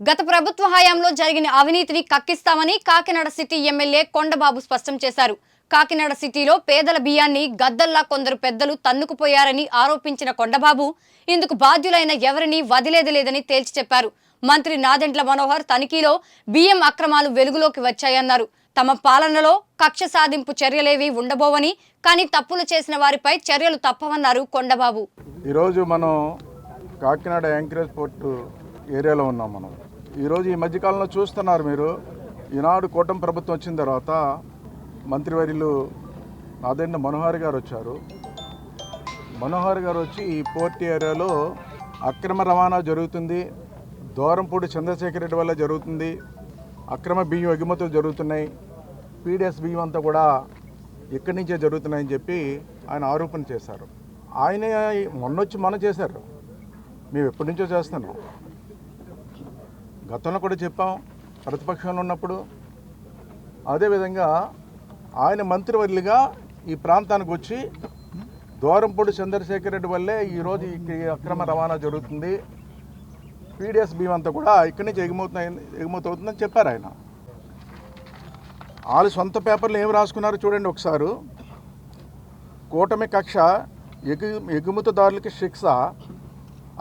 గత ప్రభుత్వ హయాంలో జరిగిన అవినీతిని కక్కిస్తామని కాకినాడ సిటీ ఎమ్మెల్యే కొండబాబు స్పష్టం చేశారు. కాకినాడ సిటీలో పేదల బియ్యాన్ని గద్దల్లా కొందరు పెద్దలు తన్నుకుపోయారని ఆరోపించిన కొండబాబు ఇందుకు బాధ్యులైన ఎవరిని వదిలేది లేదని తేల్చి చెప్పారు. మంత్రి నాదెండ్ల మనోహర్ తనిఖీలో బియ్యం అక్రమాలు వెలుగులోకి వచ్చాయన్నారు. తమ పాలనలో కక్ష సాధింపు చర్యలేవి ఉండబోవని కానీ తప్పులు చేసిన వారిపై చర్యలు తప్పవన్నారు కొండబాబు. ఈరోజు మనం కాకినాడ యాంకరేజ్ పోర్టు ఏరియాలో ఉన్నాం మనం. ఈరోజు ఈ మధ్యకాలంలో చూస్తున్నారు మీరు ఈనాడు కూటమి ప్రభుత్వం వచ్చిన తర్వాత మంత్రివర్యులు నాదెండ మనోహర్ గారు వచ్చారు. మనోహర్ గారు వచ్చి ఈ పోర్ట్ ఏరియాలో అక్రమ రవాణా జరుగుతుంది దూరంపూడి చంద్రశేఖర్ రెడ్డి వల్ల జరుగుతుంది అక్రమ బియ్యం ఎగుమతులు జరుగుతున్నాయి పీడిఎస్ బియ్యం అంతా కూడా ఇక్కడి నుంచే జరుగుతున్నాయని చెప్పి ఆయన ఆరోపణ చేశారు. ఆయన మొన్నొచ్చి మనం చేశారు. మేము ఎప్పటి నుంచో చేస్తున్నాం. గతంలో కూడా చెప్పాం ప్రతిపక్షంలో ఉన్నప్పుడు. అదేవిధంగా ఆయన మంత్రివర్యులుగా ఈ ప్రాంతానికి వచ్చి దూరంపూడి చంద్రశేఖర్ రెడ్డి వల్లే ఈరోజు ఈ అక్రమ రవాణా జరుగుతుంది. పీడిఎస్ బియ్యం అంతా కూడా ఇక్కడి నుంచి ఎగుమవుతున్నాయి ఎగుమతి అవుతుందని చెప్పారు ఆయన. వాళ్ళు సొంత పేపర్లు ఏం రాసుకున్నారో చూడండి ఒకసారి. కూటమి కక్ష ఎగు ఎగుమతిదారులకి శిక్ష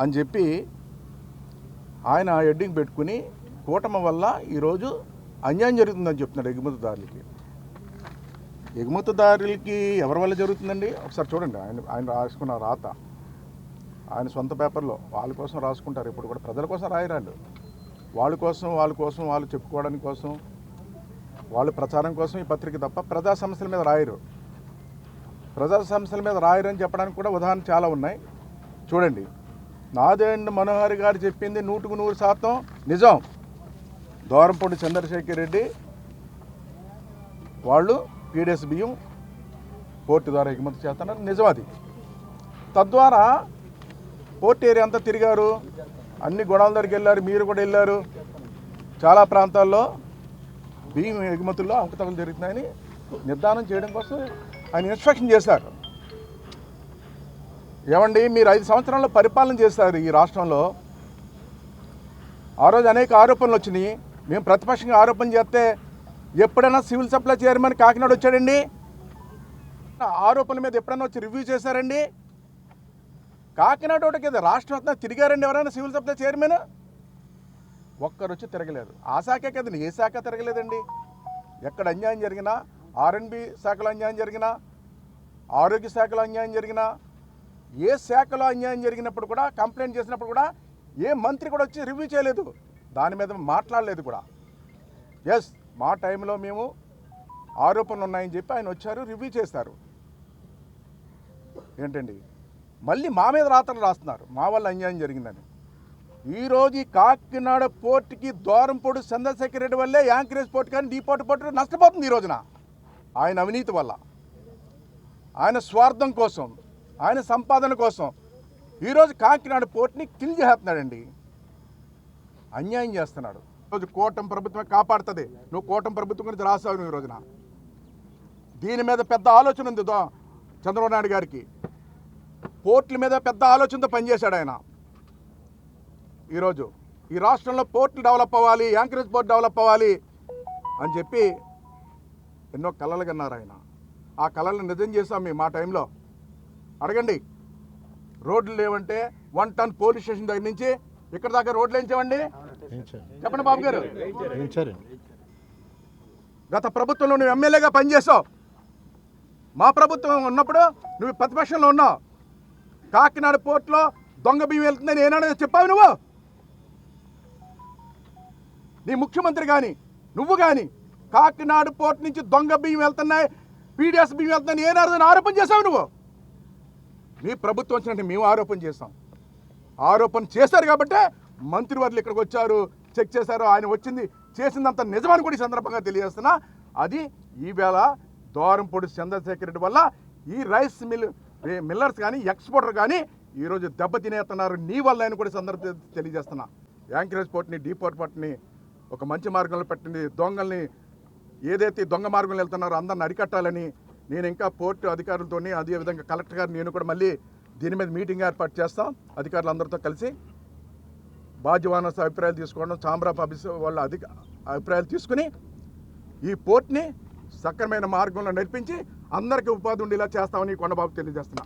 అని చెప్పి ఆయన హెడ్డింగ్ పెట్టుకుని కూటమి వల్ల ఈరోజు అన్యాయం జరుగుతుందని చెప్తున్నాడు ఎగుమతిదారులకి. ఎగుమతిదారులకి ఎవరి వల్ల జరుగుతుందండి? ఒకసారి చూడండి. ఆయన ఆయన రాసుకున్న రాత. ఆయన సొంత పేపర్లో వాళ్ళ కోసం రాసుకుంటారు. ఇప్పుడు కూడా ప్రజల కోసం రాయరాళ్ళు. వాళ్ళ కోసం వాళ్ళ కోసం వాళ్ళు చెప్పుకోవడానికి కోసం వాళ్ళు ప్రచారం కోసం ఈ పత్రిక తప్ప ప్రజా సమస్యల మీద రాయరు. ప్రజా సమస్యల మీద రాయరని చెప్పడానికి కూడా ఉదాహరణ చాలా ఉన్నాయి. చూడండి. నాదేండ్ మనోహర్ గారు చెప్పింది నూటుకు నూరు శాతం నిజం. దూరంపూడి చంద్రశేఖర్ రెడ్డి వాళ్ళు పీడిఎస్ బియ్యం పోర్టు ద్వారా ఎగుమతి చేస్తున్నారు. నిజం అది. తద్వారా పోర్ట్ ఏరియా అంతా తిరిగారు. అన్ని గొడవల దగ్గరికి వెళ్ళారు. మీరు కూడా వెళ్ళారు. చాలా ప్రాంతాల్లో బియ్యం ఎగుమతుల్లో అంకతలు జరుగుతున్నాయని నిర్ధారణ చేయడం కోసం ఆయన ఇన్స్ట్రక్షన్ చేశారు. ఏమండి మీరు ఐదు సంవత్సరాల్లో పరిపాలన చేశారు ఈ రాష్ట్రంలో. ఆ రోజు అనేక ఆరోపణలు వచ్చినాయి. మేము ప్రతిపక్షంగా ఆరోపణ చేస్తే ఎప్పుడైనా సివిల్ సప్లై చైర్మన్ కాకినాడ వచ్చాడండి? ఆరోపణల మీద ఎప్పుడైనా వచ్చి రివ్యూ చేశారండి? కాకినాడ ఒకటి కదా రాష్ట్రం అంతా తిరిగారండి ఎవరైనా సివిల్ సప్లై చైర్మన్? ఒక్కరు వచ్చి తిరగలేదు. ఆ శాఖే కదండి ఏ శాఖ తిరగలేదండి? ఎక్కడ అన్యాయం జరిగినా ఆర్ఎన్బి శాఖలో అన్యాయం జరిగినా ఆరోగ్య శాఖలో అన్యాయం జరిగినా ఏ శాఖలో అన్యాయం జరిగినప్పుడు కూడా కంప్లైంట్ చేసినప్పుడు కూడా ఏ మంత్రి కూడా వచ్చి రివ్యూ చేయలేదు. దాని మీద మాట్లాడలేదు కూడా. ఎస్ మా టైంలో మేము ఆరోపణలు ఉన్నాయని చెప్పి ఆయన వచ్చారు రివ్యూ చేస్తారు ఏంటండి? మళ్ళీ మా మీద రాతలు రాస్తున్నారు. మా వల్ల అన్యాయం జరిగిందని. ఈరోజు ఈ కాకినాడ పోర్టుకి దూరంపొడు చంద్రశేఖర్ రెడ్డి వల్లే యాంకరేజ్ పోర్ట్ కానీ డీపోర్ట్ పోర్టు నష్టపోతుంది ఈ రోజున. ఆయన అవినీతి వల్ల. ఆయన స్వార్థం కోసం ఆయన సంపాదన కోసం ఈరోజు కాకినాడ పోర్ట్ని కిల్ చేస్తున్నాడండి. అన్యాయం చేస్తున్నాడు. ఈరోజు కూటమి ప్రభుత్వమే కాపాడుతుంది. నువ్వు కూటమి ప్రభుత్వం గురించి రాసావు నువ్వు ఈ రోజున. దీని మీద పెద్ద ఆలోచన ఉంది చంద్రబాబు నాయుడు గారికి. పోర్ట్ల మీద పెద్ద ఆలోచనతో పనిచేశాడు ఆయన. ఈరోజు ఈ రాష్ట్రంలో పోర్ట్లు డెవలప్ అవ్వాలి యాంకరేజ్ పోర్ట్ డెవలప్ అవ్వాలి అని చెప్పి ఎన్నో కళలు కన్నారు ఆయన. ఆ కళలను నిజం చేశాం మేము మా టైంలో. అడగండి. రోడ్లు లేవంటే వన్ టన్ పోలీస్ స్టేషన్ దగ్గర నుంచి ఇక్కడ దాకా రోడ్లు వేయించామండి చెప్పండి బాబు గారు. గత ప్రభుత్వంలో నువ్వు ఎమ్మెల్యేగా పనిచేసావు మా ప్రభుత్వం ఉన్నప్పుడు నువ్వు ప్రతిపక్షంలో ఉన్నావు. కాకినాడ పోర్టులో దొంగ బియ్యం వెళ్తుందని ఏనాడో చెప్పావు నువ్వు? నీ ముఖ్యమంత్రి కానీ నువ్వు కానీ కాకినాడ పోర్ట్ నుంచి దొంగ బియ్యం వెళ్తున్నాయి పీడిఎస్ బియ్యం వెళ్తున్నాయి ఏనాడు ఆరోపణ చేసావు నువ్వు? మీ ప్రభుత్వం వచ్చినట్టు మేము ఆరోపణ చేస్తాం ఆరోపణ చేశారు కాబట్టే మంత్రివర్లు ఇక్కడికి వచ్చారు చెక్ చేశారు ఆయన వచ్చింది చేసిందంత నిజమని కూడా ఈ సందర్భంగా తెలియజేస్తున్నా. అది ఈవేళ దోరంపొడి చంద్రశేఖర్ రెడ్డి వల్ల ఈ రైస్ మిల్ మిల్లర్స్ కానీ ఎక్స్పోర్టర్ కానీ ఈరోజు దెబ్బతినేస్తున్నారు. నీ వల్ల అని కూడా సందర్భ సందర్భం తెలియజేస్తున్నా. యాంకరేజ్ పోర్ట్ని డీపోర్ట్ పోర్ట్ని ఒక మంచి మార్గంలో పెట్టింది దొంగల్ని ఏదైతే దొంగ మార్గంలో వెళ్తున్నారో అందరిని అరికట్టాలని నేను ఇంకా పోర్టు అధికారులతో అదేవిధంగా కలెక్టర్ గారు నేను కూడా మళ్ళీ దీని మీద మీటింగ్ ఏర్పాటు చేస్తాం. అధికారులందరితో కలిసి బాధ్యవానస్ అభిప్రాయాలు తీసుకోవడం చాంబ్రా ఆఫ్ ఆఫీస్ వాళ్ళ అధిక అభిప్రాయాలు తీసుకుని ఈ పోర్ట్ని సక్రమైన మార్గంలో నడిపించి అందరికీ ఉపాధి ఉండేలా చేస్తామని కొండబాబు తెలియజేస్తున్నా.